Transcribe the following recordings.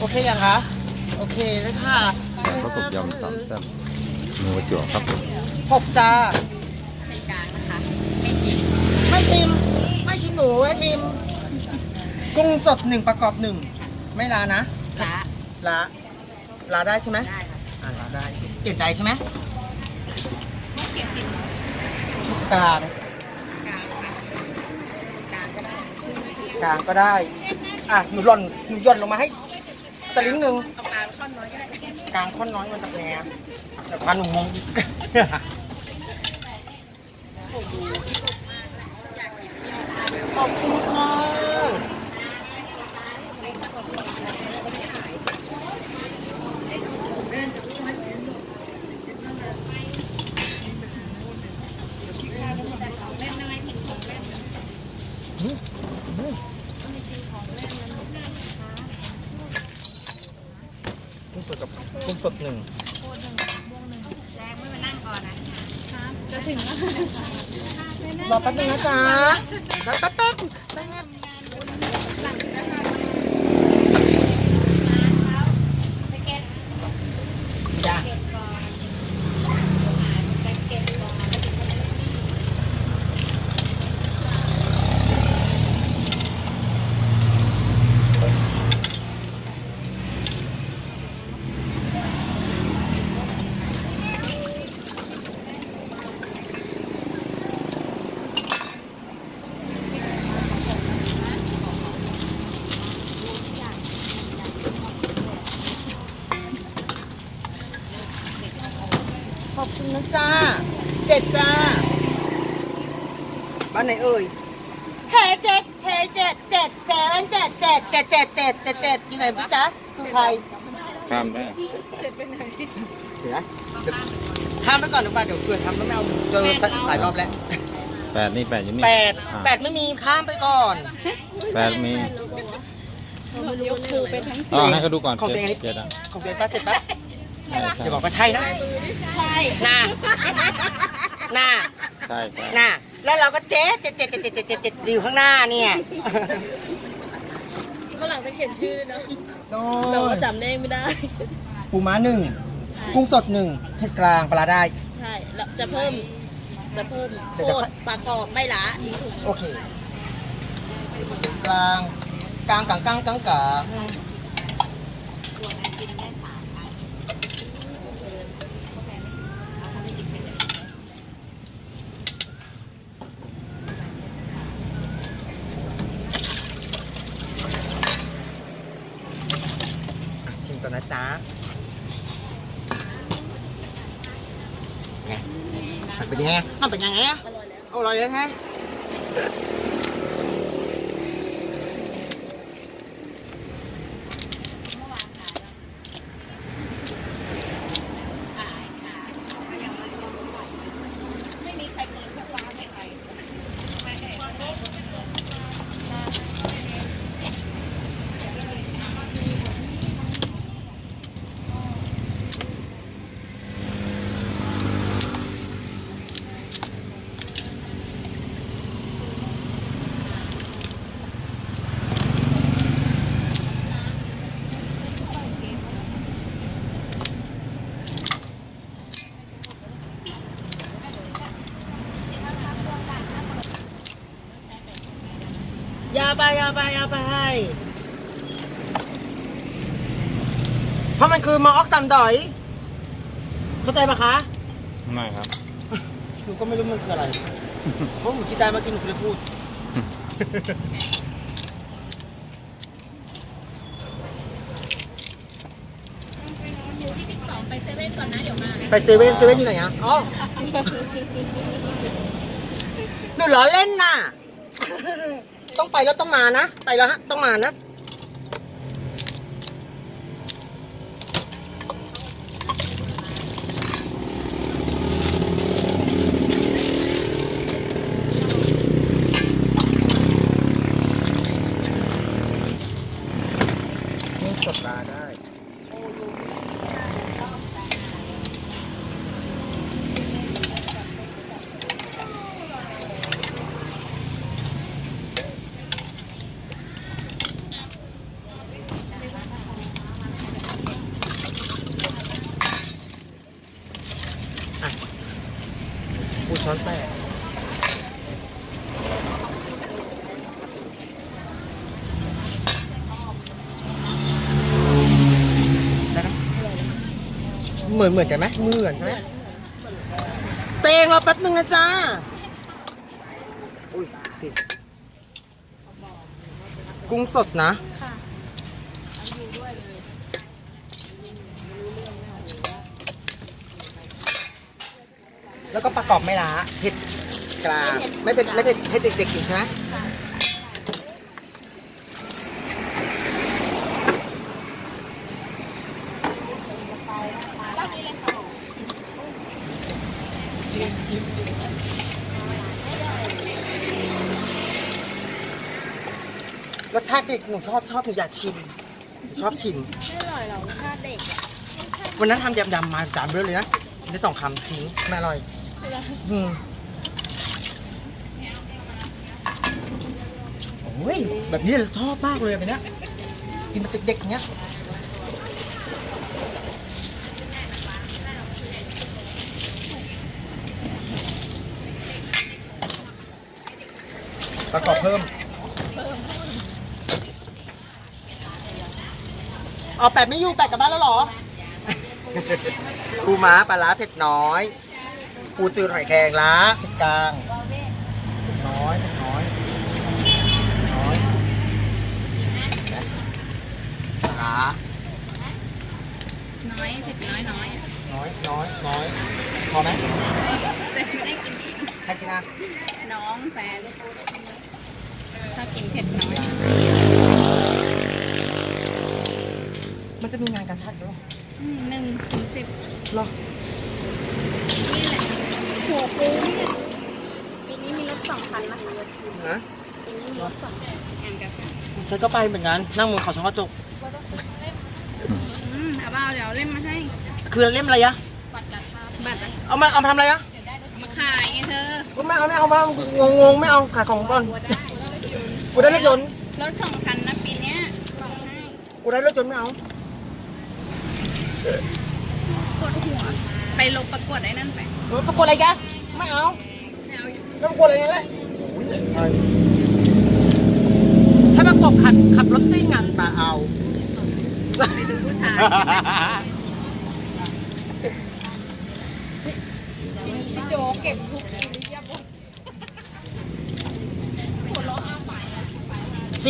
โอเคยังคะ โอเคเลยค่ะข้าวสุกยำสามแซ่บหมูประจวบครับผมหกจ้าเป็นกลางนะคะ ไม่ชิม ไม่ชิม ไม่ชิมหมูไม่ชิม กุ้งสดหนึ่งประกอบหนึ่ง ไม่ลานะละลาลาได้ใช่ไหมได้ค่ะอ่าลาได้ เปลี่ยนใจใช่ไหมไม่เก็บติดหรอกกลางกลางค่ะกลางก็ได้กลางก็ได้ อะ หนูหล่น หนูหย่อนลงมาให้ ตะลิงหนึ่งตรงกลางค่อนน้อยก็ได้กลางค่อนน้อยมันจะแพงแต่พันหนูงงอีกขอบคุณค่ะอืมอืมกุ้งสดกับ กุ้งสดหนึ่งแรงไม่มานั่งก่อนนะจะถึงแล้ว รอแป๊บนึงนะจ๊ะรอแป๊บแป๊บแป๊บจ้ะขอบคุณนะจ้าเจ็ดจ้า บ้าน ไหนเอ่ยเฮ้เจ็ดเฮ้เจ็ดเจ็ดเจ็ดเจ็ดเจ็ดเจ็ดเจ็ดเจ็ดเจ็ดเจ็ดอยู่ไหนพี่จ๊ะคือใครข้ามได้เดี๋ยวนะเดี๋ยวข้ามไปก่อนดีกว่าเดี๋ยวเกิดทำแล้วไม่เอาเจอหลายรอบแล้วแปดนี่แปดอยู่นี่แปดอะแปดไม่มีข้ามไปก่อนแปดมียกมือไปทั้งอ๋อให้เขาดูก่อนของเจ็ดตัวเองเจ็ดอะของเจ๊ป้าเสร็จปะใช่ใช่เดี๋ยวบอกว่าใช่นะ ใช่น่าน่าใช่ใช่น่า แล้วเราก็เจ๊เจ็ดเจ็ดเจ็ดเจ็ดเจ็ดเจ็ดเจ็ดอยู่ข้างหน้าเนี่ยก็หลังจะเขียนชื่อเนาะโน่แต่ว่าจำได้ไม่ได้ ปูม้าหนึ่งกุ้งสดหนึ่งเผ็ดกลางปลาได้ ใช่แล้วจะเพิ่ม จะเพิ่มเดี๋ยวโคจะ ตรปลากรอบไม่ละนี่ถูกโอเค กลางกลางกลางกลางกลางกลางอะชิมก่อนนะ จ๊ะไงมันเป็นยังไงมันเป็นยังไงอะอร่อยเลยไงไม่มีใครเกินสักร้านไม่ใคร ยาไปยาไปยาไปเพราะมันคือมออกซัมดอย เข้าใจปะคะ ไม่ครับ หนูก็ไม่รู้มันคืออะไร เพราะหนูคิดได้เมื่อกี้หนูก็เลยพูด อยู่ที่สองไปเซเว่นก่อนนะ เดี๋ยวมาไปเซเว่นเซเว่นอยู่ไหนอะ อ๋อ หนูล้อเล่นน่ะ ต้องไปแล้วต้องมานะ ไปแล้วฮะ ต้องมานะนี่สดลาได้ เช้อนแตกได้ไหม เหมือนเหมือนกันไหมเหมือนใช่ไหมเตงรอแป๊บนึงนะจ้าอุ้ยผิดกุ้งสดนะแล้วก็ประกอบไม่ล้าเผ็ดกลางไม่เป็นไม่เป็นให้เด็กๆกินใช่ไหม รสชาติเด็กหนูชอบชอบหนูอยากชิมหนูชอบชิม ไม่อร่อยหรอกชาติเด็กวันนั้นทำยำๆมาจานเบลอเลยนะได้สองคำทิ้งไม่อร่อย อืมโอ้ยแบบนี้ชอบมากเลยแบบเนี้ยกินมาเด็กๆอย่างเงี้ย ประกอบเพิ่ม เอาแปดไม่อยู่แปดกลับบ้านแล้วเหรอ ปูม้าปลาร้าเผ็ดน้อย ปูจืดหอยแครงล้าเผ็ดกลางเผ็ดน้อยเผ็ดน้อยเผ็ดน้อยนะปลาร้าน้อยเผ็ดน้อยน้อยน้อยน้อยน้อยพอไหมแต่ได้กินอีกใครกินอะน้องแฟนช อบกินเผ็ดน้อยมันจะมีงานกระชัดด้วยอืมหนึ่งถึงสิบหรอนี่แหละหัวปูเนี่ยปีนี้มีรถสองคันนะคะนะปีนี้มีรถสองงานกาแฟฉันก็ไปเหมือนกันนั่งมือเขาช่องกระจกอืมเอาเปล่าเดี๋ยวเอาเล่มมาให้ คือเล่มอะไรอะบัตรราคาบัตรอะไรเอามาเอามาทำอะไรอะเอามาขายไงเธอ ไม่เอาไม่เอามางงงๆไม่เอาขายของก่อน บัวได้ กูได้รถยนต์รถสองคันนะปีเนี้ยบอกให้กูได้รถยนต์ไม่เอาปวดหัว ไปลงประกวดไอ้นั่นไปประกวดอะไรกันไม่เอาไม่เอาอยู่แล้วประกวดอะไรนั่นแหละถ้าประกวดขับขับรถซิ่งอะมาเอา ไปดูผู้ชายพี่โจเก็บทุกอิริยาบถ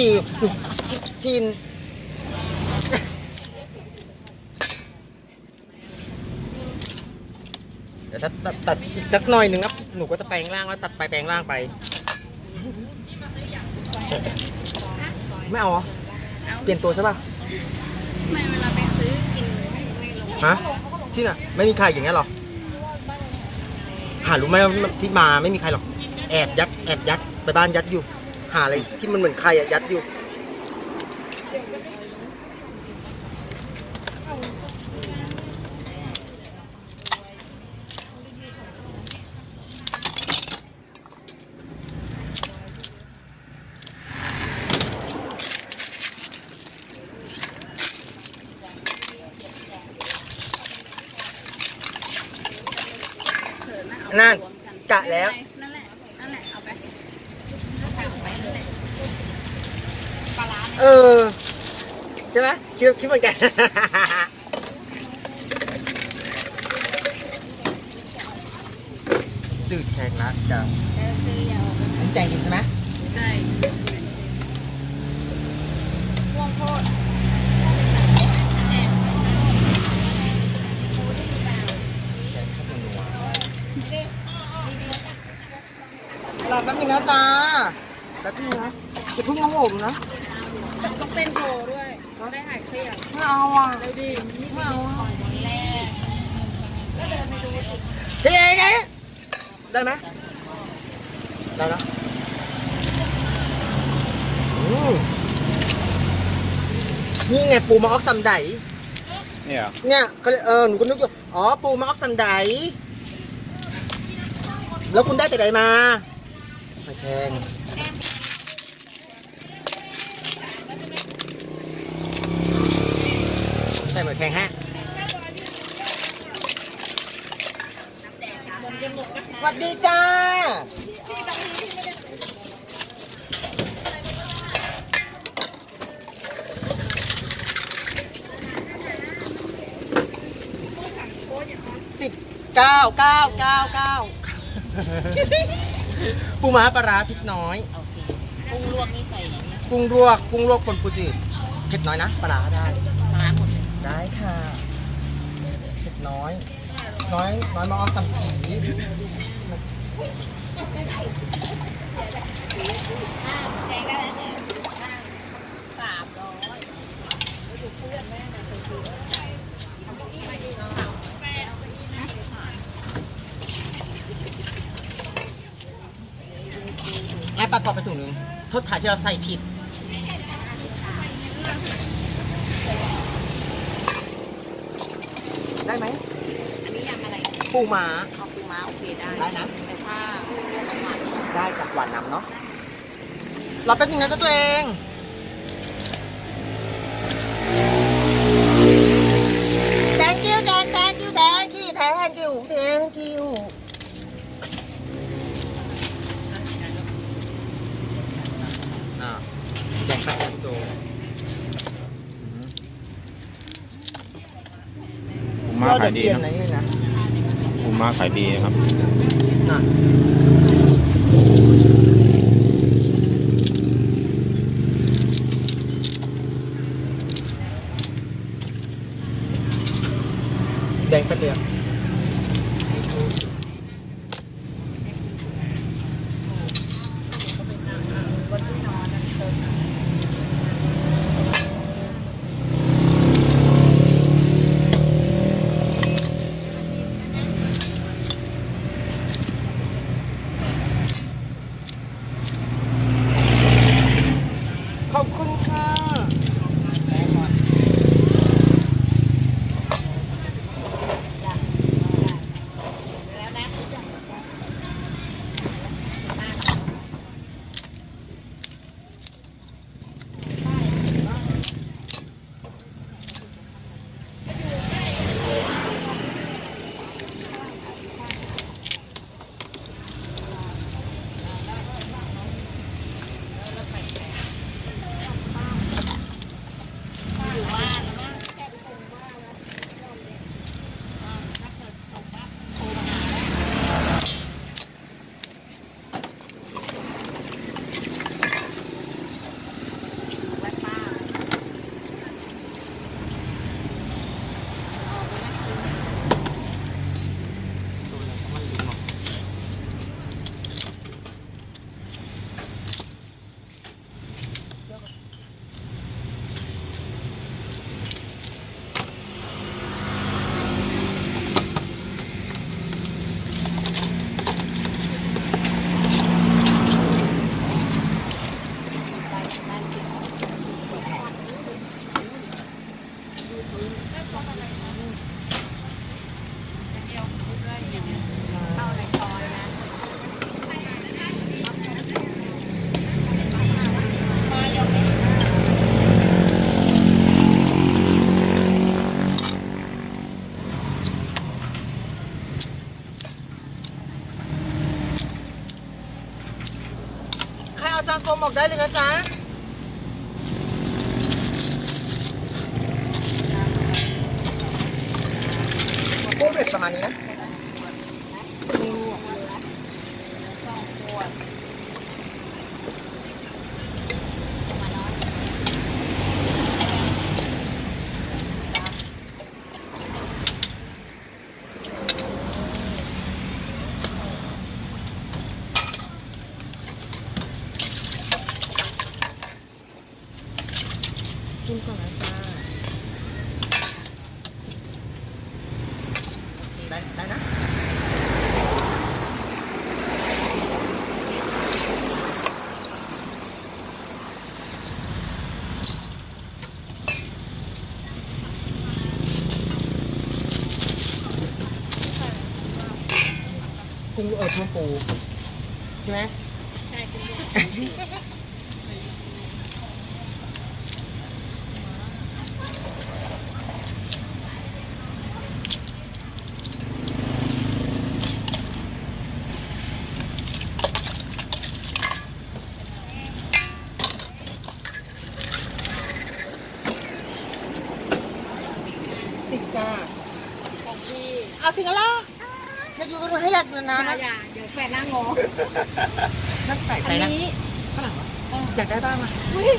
จีบจีนเดี๋ยวถ้าตัดตัดอีกสักหน่อยหนึ่งครับ หนูก็จะแปลงร่างแล้วตัดไปแปลงร่างไป ไม่เอาเหรอเอาเปลี่ยนตัวใช่ป่ะ ไม่เวลาไปซื้อกินไม่ไม่ลงฮะ ที่น่ะ ไม่มีใครอย่างเงี้ยหรอ หารู้ไหมว่าที่มาไม่มีใครหรอก แอบยัดแอบยัดไปบ้านยัดอยู่ หาอะไรที่มันเหมือนใครอะยัดอยู่ นั่นกะแล้วแหละ นั่นแหละ เอาไปเอาไปนั่นแหละปลาร้าไหม เออ ใช่ไหมคิดคิดเหมือนกัน จืดแข็งนะจ้ะเออซื้อยาวอันนี้แจงกินใช่ไหมใช่พ่วงโทษแจงชอบนัวรอแป๊บนึงนะจ้าแป๊บนึงนะอย่าเพิ่งเอาผมนะ ต้องเต้นโชว์ด้วยได้หายเครียดไม่เอาอะเร็วดีไม่เอาอะแรกก็เดินไปดูอีกพี่เองไงได้ไหมได้นะอืมนี่ไงปูมาออกซัมไดเนี่ยเหรอเนี่ยเขาเรียกเออหนูก็นึกอยู่อ๋อปูมาออกซันไดแล้วคุณได้แต่ใดมาหอยแครง ส่หมึกแข็งฮะสวัสดีจ้าสิบเก้าเก้าเก้าเก้าปูม้าปลาร้าพริกน้อยกุ้งลวกนี่ใส่กุ้งลวกกุ้งลวกคนปูจืดเผ็ดน้อยนะปลาร้าได้ ได้ค่ะเผ็ดน้อย น้อยน้อยมาออมสัมผีแพงได้แล้วเนี่ยสามร้อยดูเพื่อนแม่นะเธอคือเอาเก้าอี้มาดีนะไอ้ปลากรอบไปถุงหนึงโทษถ่ายที่เราใส่ผิดไหม อันนี้ยำอะไร ปูม้าข้าวปูม้าโอเคได้ได้นะ แต่ถ้ากุ้งลวกหวานๆนี่ได้จากหวานน้ำเนาะรอแป๊บนึงนะจ๊ะตัวเอง thank you thank thank you thank you thank you thank you อ่าแกงผัดแกงโจอืมปูม้าขายดีเปลี่ยนะนอะไรนี่นะปู ม้าขายดีนะครับ อาจานโฟมอกได้เลยนะจ๊ะกุ้งเบ็ดประมาณนี้นะ ชิมก่อนนะจ๊ะ ได้ได้นะกุ้งเออกุ้งปูใช่ไหมใช่กุ้งลวก สิบจ้า ของพี่ เอาถึงแล้วล่ะ อยากอยู่กั นให้อยากอยู่นะอย่าเดี๋ยวแฟนนั่งงอนั่นใส่อัใจนนะนี้ ฝรั่งเหรออยากได้บ้างอะ อุ้ย